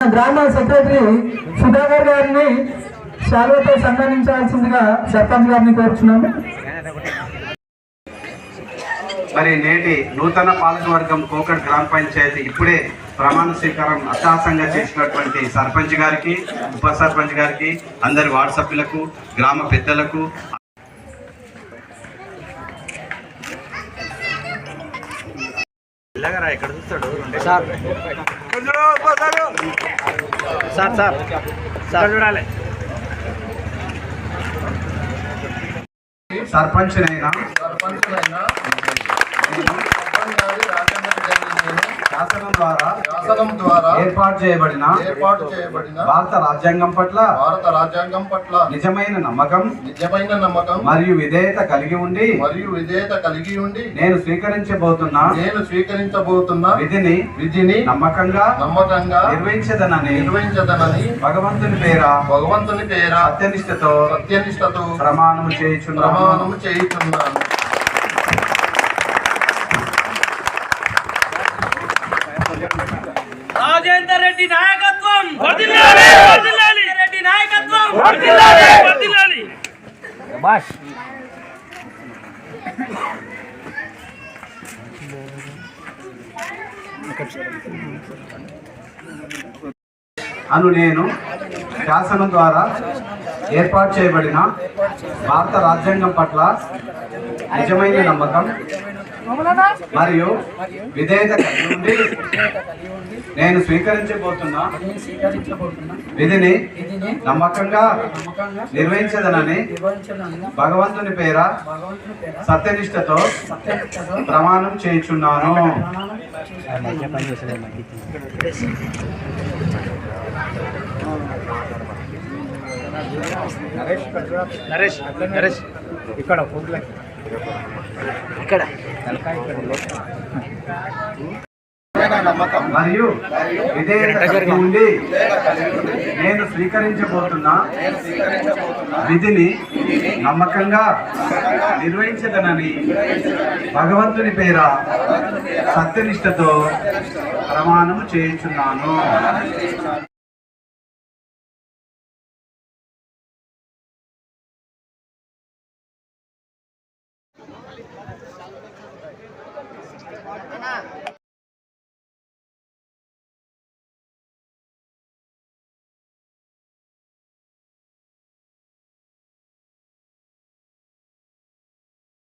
గ్రామ సెక్రటరీ సుధాకర్ గారిని శాలువతో సన్మానించాల్సిందిగా సర్పంచ్ గారిని కోరుచున్నాము. మరి నేటి నూతన పాలకవర్గం కోకట్ గ్రామ పంచాయతీ ఇప్పుడే ప్రమాణ స్వీకారం అట్టాసంగా చేసినటువంటి సర్పంచ్ గారికి ఉప సర్పంచ్ గారికి అందరి వార్డు సభ్యులకు గ్రామ పెద్దలకు. Sir sir. సార్. చూడాలి సర్పంచ్ రాజేంద్ర రెడ్డిని నేను శాసనం ద్వారా శాసనం ద్వారా ఏర్పాటు చేయబడిన ఏర్పాటు చేయబడిన భారత రాజ్యాంగం పట్ల భారత రాజ్యాంగం పట్ల నిజమైన నమ్మకం నిజమైన నమ్మకం మరియు విధేయత కలిగి ఉండి మరియు విధేయత కలిగి ఉండి నేను స్వీకరించబోతున్న నేను స్వీకరించబోతున్న విధిని విధిని నమ్మకంగా నమ్మకంగా నిర్వహించదనని నిర్వహించదనని భగవంతుని పేర భగవంతుని పేర సత్యనిష్టతో సత్యనిష్టతో ప్రమాణము చేయుచున్నాను. ప్రమాణము చేయుచున్నాను. రెడ్డి నాయకత్వం. రెడ్డి నాయకత్వం. అను నేను శాసనం ద్వారా ఏర్పాటు చేయబడిన భారత రాజ్యాంగం పట్ల నిజమైన నమ్మకం మరియు విధేయత కలిగి ఉండి నేను స్వీకరించబోతున్న విధిని నమ్మకంగా నిర్వహించదనని భగవంతుని పేర సత్యనిష్టతో ప్రమాణం చేయుచున్నాను. నరేష్ నరేష్ ఇక్కడ ఇక్కడ. మరియు ఉండి నేను స్వీకరించబోతున్న విధిని నమ్మకంగా నిర్వహించదనని భగవంతుని పేర సత్యనిష్టతో ప్రమాణము చేయుచున్నాను. ना